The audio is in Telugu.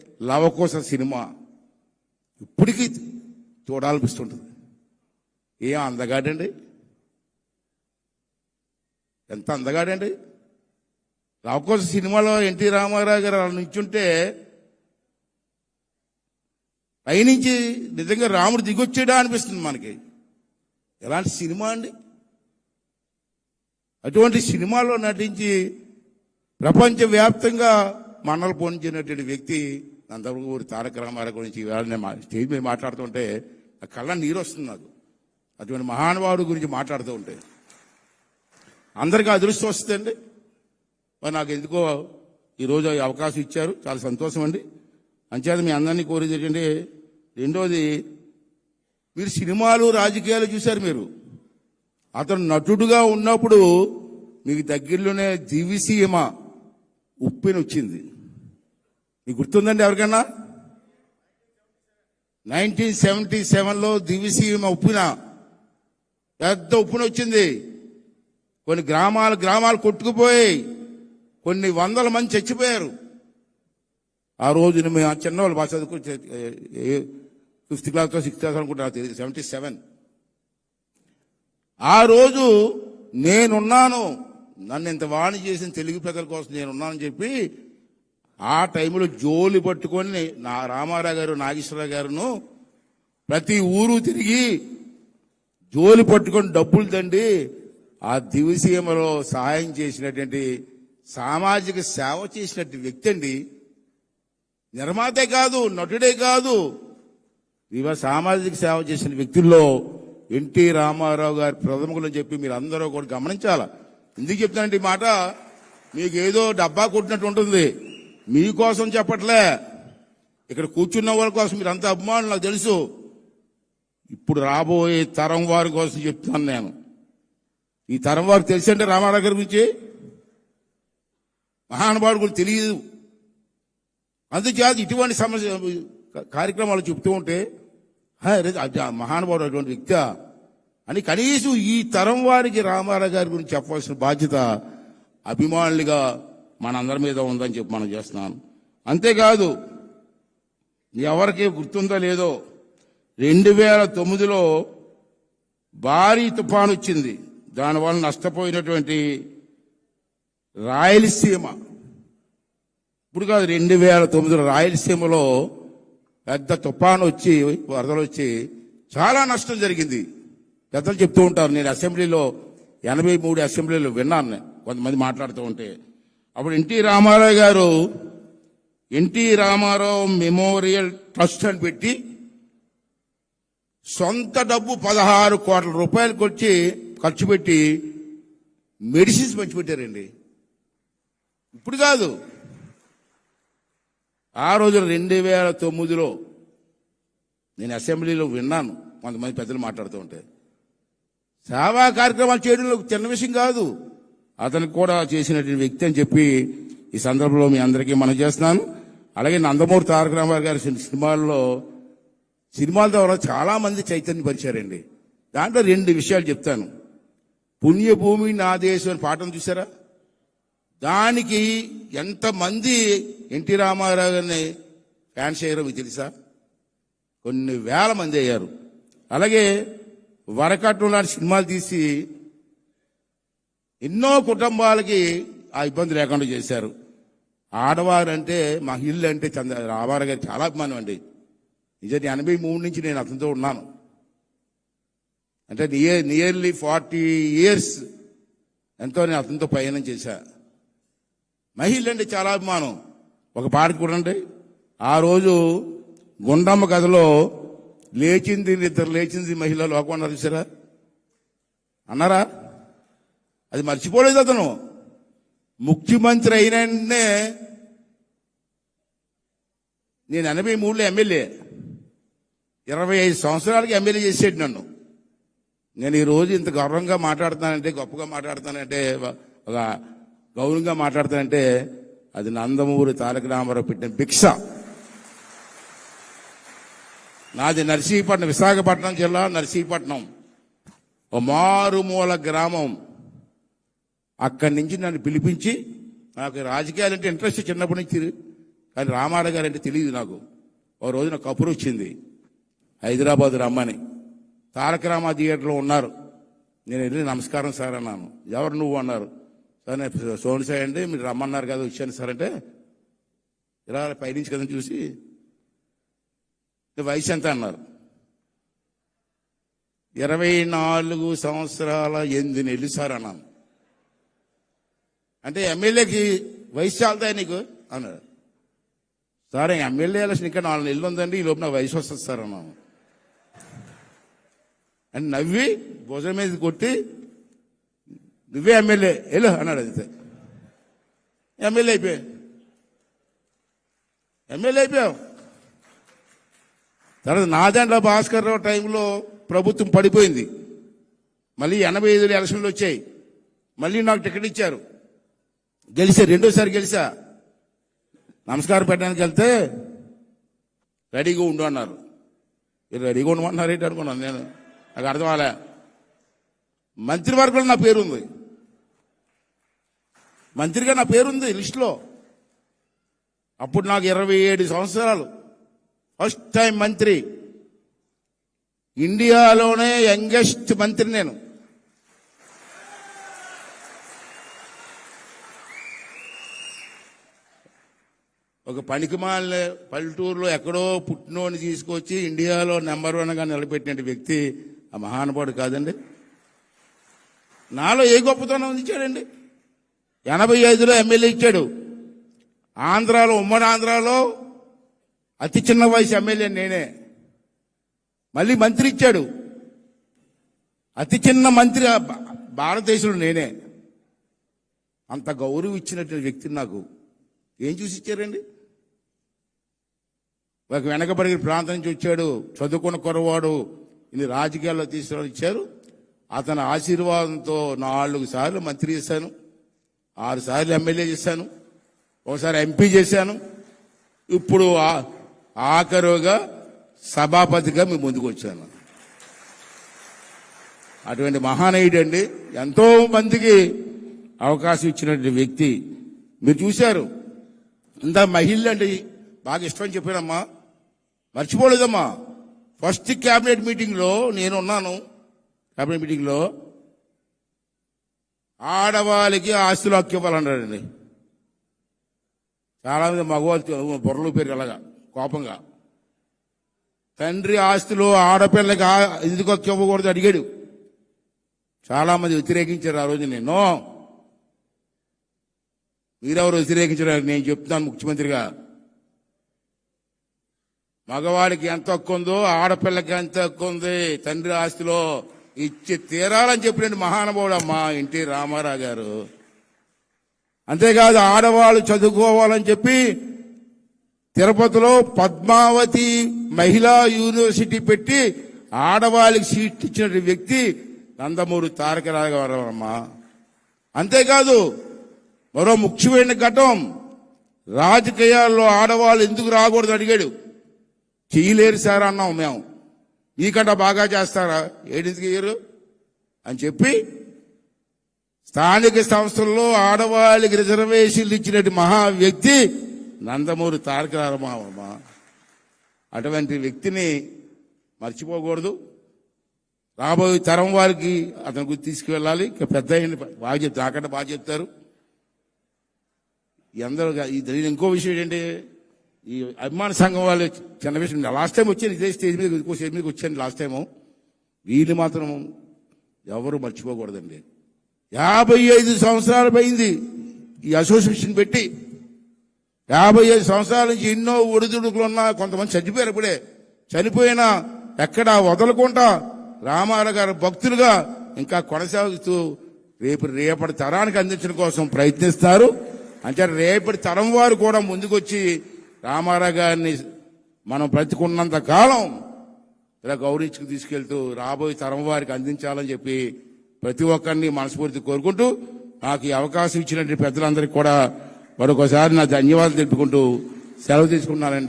లవకోస సినిమా ఇప్పటికీ చూడాలనిపిస్తుంటుంది. ఏం అందగాడండి? ఎంత అందగాడండి? లవకోస సినిమాలో ఎన్టీ రామారావు గారు అలా నుంచుంటే పైనుంచి నిజంగా రాముడు దిగొచ్చాడా అనిపిస్తుంది మనకి. ఎలాంటి సినిమా అండి? అటువంటి సినిమాలో నటించి ప్రపంచవ్యాప్తంగా మన్నలు పొందినటువంటి వ్యక్తి నందమూరి తారక రామారావు గురించి ఇవాళ నేను స్టేజ్ మీద మాట్లాడుతుంటే ఆ కళ్ళ నీరు వస్తుంది నాకు. అటువంటి మహానుభావుడు గురించి మాట్లాడుతూ ఉంటే. అందరికీ అదృష్టం వస్తుందండి మరి నాకు ఎందుకో ఈరోజు అవకాశం ఇచ్చారు. చాలా సంతోషం అండి. అంచేత మీ అందరినీ కోరేది ఏంటంటే రెండోది మీరు సినిమాలు రాజకీయాలు చూశారు మీరు. అతను నటుడుగా ఉన్నప్పుడు మీకు దగ్గరలోనే దివిసీమ ఉప్పెన వచ్చింది. మీకు గుర్తుందండి ఎవరికన్నా? నైన్టీన్ సెవెంటీ సెవెన్లో దివిసీమ ఉప్పున. పెద్ద ఉప్పున వచ్చింది. కొన్ని గ్రామాలు గ్రామాలు కొట్టుకుపోయి కొన్ని వందల మంది చచ్చిపోయారు. ఆ రోజున మేము ఆ చిన్నవాళ్ళు బాగా చదువుకు ఫిఫ్త్ క్లాస్ సిక్స్త్ క్లాస్ అనుకుంటా తెలియదు. Seventy seven. ఆ రోజు నేనున్నాను. నన్ను ఇంత వాణి చేసిన తెలుగు ప్రజల కోసం నేనున్నానని చెప్పి ఆ టైంలో జోలి పట్టుకొని నా రామారావు గారు నాగేశ్వరరావు గారును ప్రతి ఊరు తిరిగి జోలి పట్టుకొని డబ్బులు తండి ఆ దివిసీమలో సహాయం చేసినటువంటి సామాజిక సేవ చేసినటువంటి వ్యక్తి అండి. నిర్మాతే కాదు నటుడే కాదు. ఇవాళ సామాజిక సేవ చేసిన వ్యక్తుల్లో ఎన్టీ రామారావు గారి ప్రథమకులు చెప్పి మీరు అందరూ కూడా గమనించాల? ఎందుకు చెప్తానంటే ఈ మాట? మీకు ఏదో డబ్బా కొట్టినట్టు ఉంటుంది. మీకోసం చెప్పట్లే. ఇక్కడ కూర్చున్న వాళ్ళ కోసం మీరు అంత అభిమానులు నాకు తెలుసు. ఇప్పుడు రాబోయే తరం వారి కోసం చెప్తున్నాను నేను. ఈ తరం వారికి తెలిసంటే రామారావు గారి గురించి మహానుభావుడు గురించి తెలియదు. అందుచేత ఇటువంటి సమస్య కార్యక్రమాలు చెప్తూ ఉంటే మహానుభావుడు అటువంటి వ్యక్తి అని కనీసం ఈ తరం వారికి రామారావు గారి గురించి చెప్పవలసిన బాధ్యత అభిమానులుగా మనందరి మీద ఉందని చెప్పి మనం చేస్తున్నాను. అంతేకాదు ఎవరికి గుర్తుందో లేదో రెండు వేల తొమ్మిదిలో భారీ తుఫాను వచ్చింది. దానివల్ల నష్టపోయినటువంటి రాయలసీమ. ఇప్పుడు కాదు రెండు వేల తొమ్మిదిలో రాయలసీమలో పెద్ద తుఫాను వచ్చి వరదలు వచ్చి చాలా నష్టం జరిగింది. పెద్దలు చెప్తూ ఉంటారు నేను అసెంబ్లీలో ఎనభై మూడు అసెంబ్లీలో విన్నాను కొంతమంది మాట్లాడుతూ ఉంటే అప్పుడు ఎన్టీ రామారావు గారు ఎన్టీ రామారావు మెమోరియల్ ట్రస్ట్ అని పెట్టి సొంత డబ్బు పదహారు కోట్ల రూపాయలకు వచ్చి ఖర్చు పెట్టి మెడిసిన్స్ పంచిపెట్టారండి. ఇప్పుడు కాదు. ఆ రోజు రెండు వేల తొమ్మిదిలో నేను అసెంబ్లీలో విన్నాను కొంతమంది పెద్దలు మాట్లాడుతూ ఉంటే. సేవా కార్యక్రమాలు చేయడంలో చిన్న విషయం కాదు. అతనికి కూడా చేసినటువంటి వ్యక్తి అని చెప్పి ఈ సందర్భంలో మీ అందరికీ మనం చేస్తున్నాను. అలాగే నందమూరి తారక రామారావు గారి సినిమాల్లో సినిమాల ద్వారా చాలా మంది చైతన్యపరిచారండి దాంట్లో రెండు విషయాలు చెప్తాను. పుణ్యభూమి నా దేశం అని పాఠం చూసారా దానికి ఎంతమంది ఎన్టీ రామారావు గారిని ఫ్యాన్స్ అయ్యారో మీకు తెలుసా? కొన్ని వేల మంది అయ్యారు. అలాగే వరకట్నం లాంటి సినిమాలు తీసి ఎన్నో కుటుంబాలకి ఆ ఇబ్బంది లేకుండా చేశారు. ఆడవారు అంటే మహిళ అంటే చంద్ర రామారావు గారు చాలా అభిమానం అండి. నిజాన్ని ఎనభై మూడు నుంచి నేను అతనితో ఉన్నాను. అంటే నియర్ నియర్లీ ఫార్టీ ఇయర్స్ ఎంతో నేను అతనితో ప్రయాణం చేశా. మహిళ అంటే చాలా అభిమానం. ఒక పాట చూడండి ఆ రోజు గుండమ్మ కథలో లేచింది ఇద్దరు లేచింది మహిళ లోకం అన్నారు చూసారా? అన్నారా? అది మర్చిపోలేదు అతను. ముఖ్యమంత్రి అయిన వెంటనే నేను ఎనభై మూడులో ఎమ్మెల్యే. ఇరవై ఐదు సంవత్సరాలకి ఎమ్మెల్యే చేసేది నన్ను. నేను ఈరోజు ఇంత గౌరవంగా మాట్లాడుతానంటే గొప్పగా మాట్లాడుతానంటే ఒక గౌరవంగా మాట్లాడుతానంటే అది నందమూరి తారక రామారావు పెట్టిన భిక్ష. నాది నర్సీపట్నం విశాఖపట్నం జిల్లా నర్సీపట్నం. ఓ మారుమూల గ్రామం. అక్కడి నుంచి నన్ను పిలిపించి నాకు రాజకీయాలంటే ఇంట్రెస్ట్ చిన్నప్పటి నుంచి కానీ రామారావు గారు అంటే తెలియదు నాకు. ఓ రోజున కబురు వచ్చింది. హైదరాబాద్ రమ్మని. తారక రామ థియేటర్లో ఉన్నారు. నేను వెళ్ళి నమస్కారం సార్ అన్నాను. ఎవరు నువ్వు అన్నారు. సార్ నేను సోని సాయి అండి మీరు రమ్మన్నారు కదా వచ్చాను సార్ అంటే ఇలా పైనుంచి కదా చూసి వయసు ఎంత? అన్నారు. ఇరవై నాలుగు సంవత్సరాల ఎనిమిది నెలలు సార్ అన్నాను. అంటే ఎమ్మెల్యేకి వయసు చాలుతాయి నీకు? అన్నాడు. సార్ ఎమ్మెల్యే ఎలక్షన్ ఇంకా నాలుగు నెలలు ఉందండి ఈ లోపు నా వయసు వస్తుంది సార్ అన్నాము అని నవ్వి భోజనం మీద కొట్టి నువ్వే ఎమ్మెల్యే వెళ్ళు అన్నాడు అయితే ఎమ్మెల్యే అయిపోయా ఎమ్మెల్యే అయిపోయావు. తర్వాత నాదాంట్లో భాస్కర్ రావు టైంలో ప్రభుత్వం పడిపోయింది. మళ్ళీ ఎనభై ఐదులో ఎలక్షన్లు వచ్చాయి. మళ్ళీ నాకు టికెట్ ఇచ్చారు. గెలిచా రెండోసారి గెలిచా. నమస్కారం పెట్టడానికి వెళ్తే రెడీగా ఉండు అన్నారు. మీరు రెడీగా ఉండమన్నారు ఏంటి అనుకున్నాను నేను. నాకు అర్థం అలా మంత్రివర్గంలో నా పేరు ఉంది మంత్రిగా నా పేరుంది లిస్టులో. అప్పుడు నాకు ఇరవై ఏడు సంవత్సరాలు. ఫస్ట్ టైం మంత్రి. ఇండియాలోనే యంగెస్ట్ మంత్రి నేను. ఒక పనికిమాల పల్లెటూరులో ఎక్కడో పుట్టినోని తీసుకొచ్చి ఇండియాలో నెంబర్ వన్గా నిలబెట్టిన వ్యక్తి ఆ మహానుభావుడు కాదండి. నాలో ఏ గొప్పతనం ఇచ్చాడండి? ఎనభై ఐదులో ఎమ్మెల్యే ఇచ్చాడు. ఆంధ్రాలో ఉమ్మడి ఆంధ్రాలో అతి చిన్న వయసు ఎమ్మెల్యే నేనే. మళ్ళీ మంత్రి ఇచ్చాడు. అతి చిన్న మంత్రి భారతదేశంలో నేనే. అంత గౌరవం ఇచ్చినటువంటి వ్యక్తి నాకు. ఏం చూసి ఇచ్చారండి? ఒక వెనకబడిన ప్రాంతం నుంచి వచ్చాడు చదువుకున్న కొరవాడు ఇన్ని రాజకీయాల్లో తీసుకురావడం ఇచ్చారు. అతని ఆశీర్వాదంతో నాలుగు సార్లు మంత్రి చేశాను ఆరు సార్లు ఎమ్మెల్యే చేశాను ఒకసారి ఎంపీ చేశాను. ఇప్పుడు ఆఖరుగా సభాపతిగా మీ ముందుకు వచ్చాను. అటువంటి మహానయుడు అండి. ఎంతో మందికి అవకాశం ఇచ్చినటువంటి వ్యక్తి. మీరు చూశారు. ఇంత మహిళ అండి బాగా ఇష్టం చెప్పానమ్మా మర్చిపోలేదమ్మా. ఫస్ట్ క్యాబినెట్ మీటింగ్లో నేను ఉన్నాను క్యాబినెట్ మీటింగ్లో ఆడవాళ్ళకి ఆస్తులు హక్కు ఇవ్వాలన్నాడండి. చాలా మంది మగవాళ్ళు బుర్రలు పేరు అలాగా కోపంగా. తండ్రి ఆస్తులు ఆడపిల్లకి ఎందుకు హక్కు ఇవ్వకూడదు అడిగాడు. చాలా మంది వ్యతిరేకించారు ఆ రోజు నేను మీరెవరు వ్యతిరేకించారు నేను చెప్తున్నాను ముఖ్యమంత్రిగా. మగవాడికి ఎంత హక్కు ఉందో ఆడపిల్లకి ఎంత హక్కు ఉంది తండ్రి ఆస్తిలో ఇచ్చి తీరాలని చెప్పినట్టు మహానుభావుడు. అమ్మా ఎన్టీ రామారావు గారు. అంతేకాదు ఆడవాళ్ళు చదువుకోవాలని చెప్పి తిరుపతిలో పద్మావతి మహిళా యూనివర్సిటీ పెట్టి ఆడవాళ్ళకి సీట్ ఇచ్చిన వ్యక్తి నందమూరి తారక రాఘవరావు అమ్మ. అంతేకాదు మరో ముఖ్యమైన ఘటం రాజకీయాల్లో ఆడవాళ్ళు ఎందుకు రాకూడదు అడిగాడు. చేయలేరు సార్ అన్నాం మేము. మీకంట బాగా చేస్తారా? ఏడింటికి చేయరు అని చెప్పి స్థానిక సంస్థల్లో ఆడవాళ్ళకి రిజర్వేషన్లు ఇచ్చినట్టు మహా వ్యక్తి నందమూరి తారక రామారావు అటువంటి వ్యక్తిని మర్చిపోకూడదు. రాబోయే తరం వారికి అతని గురించి తీసుకువెళ్ళాలి. ఇక పెద్ద బాగా చెప్తారు. నాకంటే బాగా చెప్తారు. ఎందరో ఈ ఇంకో విషయం ఏంటంటే ఈ అభిమాన సంఘం వాళ్ళు చిన్న విషయం లాస్ట్ టైం వచ్చాను ఇదే స్టేజ్ మీద ఇంకో స్టేజ్ మీదకి వచ్చాను లాస్ట్ టైము వీళ్ళు మాత్రం ఎవరు మర్చిపోకూడదండి. యాభై ఐదు సంవత్సరాలు పోయింది ఈ అసోసియేషన్ పెట్టి. యాభై ఐదు సంవత్సరాల నుంచి ఎన్నో ఒడిదుడుకులు ఉన్నా కొంతమంది చనిపోయారు ఇప్పుడే. చనిపోయినా ఎక్కడ వదలకుండా రామారావు గారు భక్తులుగా ఇంకా కొనసాగుతూ రేపు రేపటి తరానికి అందించడం కోసం ప్రయత్నిస్తారు. అంటే రేపటి తరం వారు కూడా ముందుకొచ్చి రామారావు గారిని మనం బ్రతికున్నంత కాలం ఇలా గౌరవించుకు తీసుకెళ్తూ రాబోయే తరం వారికి అందించాలని చెప్పి ప్రతి ఒక్కరిని మనస్ఫూర్తి కోరుకుంటూ నాకు ఈ అవకాశం ఇచ్చినటువంటి పెద్దలందరికీ కూడా మరొకసారి నా ధన్యవాదాలు తెలుపుకుంటూ సెలవు తీసుకున్నానండి